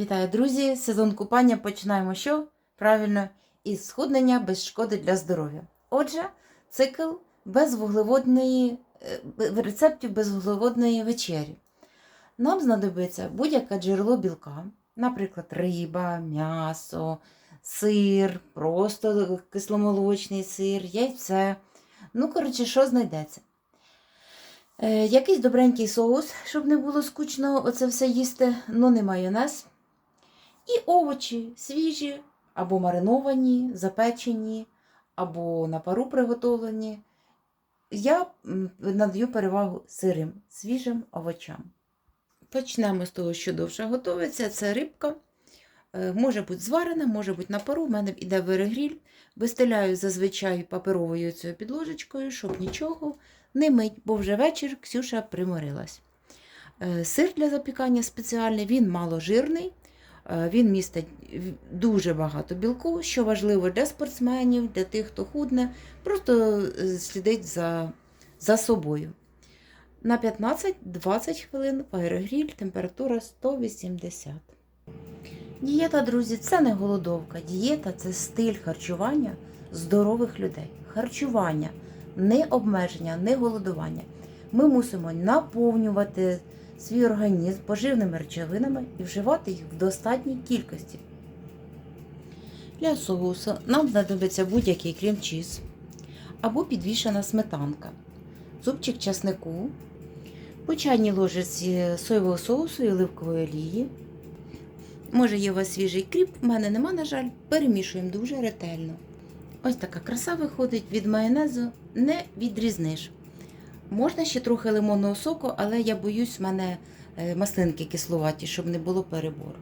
Вітаю, друзі! Сезон купання починаємо що? Правильно, із схуднення без шкоди для здоров'я. Отже, цикл безвуглеводної, е, б- рецептів безвуглеводної вечері. Нам знадобиться будь-яке джерело білка, наприклад, риба, м'ясо, сир, просто кисломолочний сир, яйце. Ну, коротше, що знайдеться. Е, якийсь добренький соус, щоб не було скучно оце все їсти, ну не майонез. І овочі свіжі, або мариновані, запечені, або на пару приготовлені. Я надаю перевагу сирим, свіжим овочам. Почнемо з того, що довше готується. Це рибка. Е, Може бути зварена, може бути на пару. У мене іде перегріль. Вистеляю зазвичай паперовою цією підложечкою, щоб нічого не мить, бо вже вечір Ксюша приморилась. Е, Сир для запікання спеціальний, він маложирний. Е, Він містить дуже багато білку, що важливо для спортсменів, для тих, хто худне, просто е, слідить за, за собою. На 15-20 хвилин перегріль, температура 180. Дієта, друзі, це не голодовка. Дієта це стиль харчування здорових людей. Харчування, не обмеження, не голодування. Ми мусимо наповнювати свій організм поживними речовинами і вживати їх в достатній кількості. Для соусу нам знадобиться будь-який крем-чіз або підвішена сметанка, зубчик часнику, по чайній ложиці соєвого соусу і оливкової олії. Може, є у вас свіжий кріп, в мене нема, на жаль, перемішуємо дуже ретельно. Ось така краса виходить від майонезу, не відрізниш. Можна ще трохи лимонного соку, але я боюсь, в мене е, маслинки кисловаті, щоб не було перебору.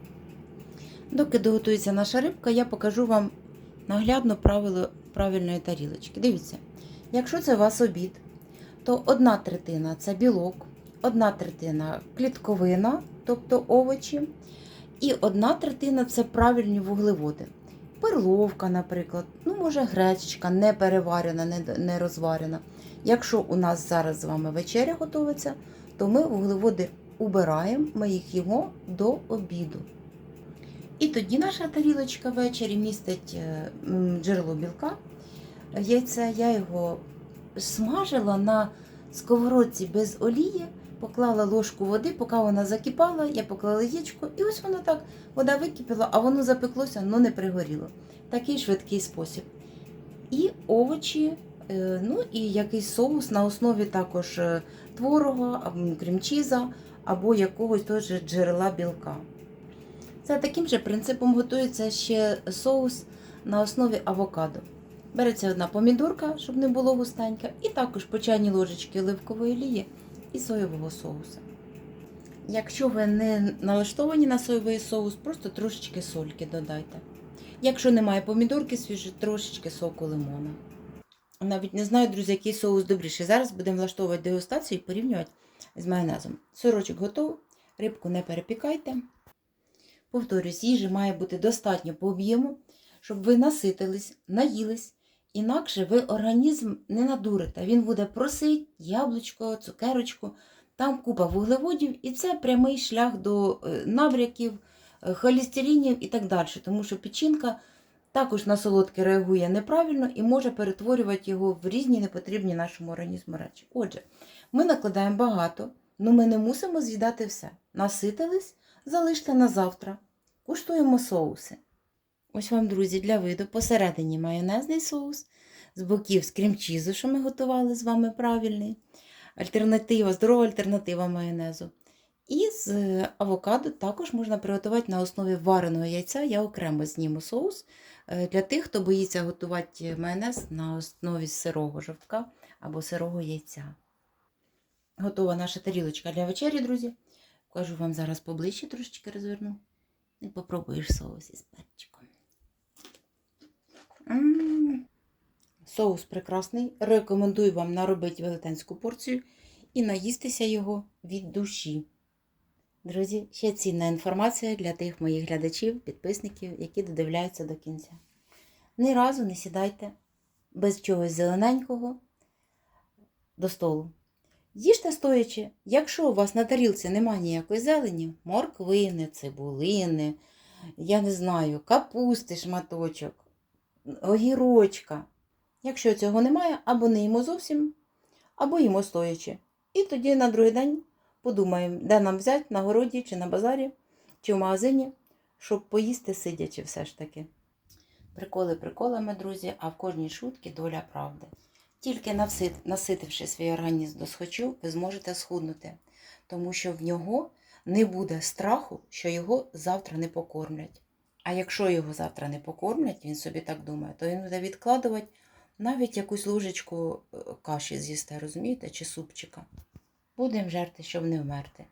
Доки доготується наша рибка, я покажу вам наглядно правило правильної тарілочки. Дивіться, якщо це у вас обід, то одна третина це білок, одна третина клітковина, тобто овочі, і одна третина це правильні вуглеводи. Перловка, наприклад, ну, може, гречечка не переварена, не, не розварена. Якщо у нас зараз з вами вечеря готується, то ми вуглеводи убираємо, ми їх їмо до обіду. І тоді наша тарілочка ввечері містить е, джерело білка, яйце. Я його смажила на сковородці без олії, поклала ложку води, поки вона закипала, я поклала яєчко, і ось воно так, вода википіла, а воно запеклося, але не пригоріло. Такий швидкий спосіб. І овочі, е, ну і якийсь соус на основі також е, творога, або крем-чіза, або якогось теж джерела білка. За таким же принципом готується ще соус на основі авокадо. Береться одна помідорка, щоб не було густенька, і також по чайній ложечки оливкової олії і соєвого соусу. Якщо ви не налаштовані на соєвий соус, просто трошечки сольки додайте. Якщо немає помідорки свіжі, трошечки соку лимона. Навіть не знаю, друзі, який соус добріший. Зараз будемо влаштовувати дегустацію і порівнювати з майонезом. Сирочок готовий, рибку не перепікайте. Повторюсь, їжі має бути достатньо по об'єму, щоб ви наситились, наїлись. Інакше ви організм не надурите. Він буде просить яблучко, цукерочку, там купа вуглеводів, і це прямий шлях до е, набряків, е, холестеринів і так далі. Тому що печінка також на солодке реагує неправильно і може перетворювати його в різні непотрібні нашому організму речі. Отже, ми накладаємо багато, але ми не мусимо з'їдати все. Наситились, залиште на завтра. Куштуємо соуси. Ось вам, друзі, для виду посередині майонезний соус, з боків з крем-чізу, що ми готували з вами правильний. Альтернатива, здорова альтернатива майонезу. І з е, авокадо також можна приготувати на основі вареного яйця. Я окремо зніму соус е, для тих, хто боїться готувати майонез на основі сирого жовтка або сирого яйця. Готова наша тарілочка для вечері, друзі. Кажу вам зараз поближче трошечки розверну. І попробуєш соус із перчиком. Соус прекрасний. Рекомендую вам наробити велетенську порцію і наїстися його від душі. Друзі, ще цінна інформація для тих моїх глядачів, підписників, які додивляються до кінця. Ні разу не сідайте без чогось зелененького до столу. Їжте стоячи, якщо у вас на тарілці немає ніякої зелені, морквини, цибулини, я не знаю, капусти шматочок, огірочка. Якщо цього немає, або не їмо зовсім, або їмо стоячи. І тоді на другий день подумаємо, де нам взяти на городі, чи на базарі, чи в магазині, щоб поїсти сидячи все ж таки. Приколи приколами, друзі, а в кожній шутці доля правди. Тільки наситивши свій організм до схочу, ви зможете схуднути, тому що в нього не буде страху, що його завтра не покормлять. А якщо його завтра не покормлять, він собі так думає, то він буде відкладувати навіть якусь ложечку е, каші з'їсти, розумієте, чи супчика. Будемо жерти, щоб не вмерти.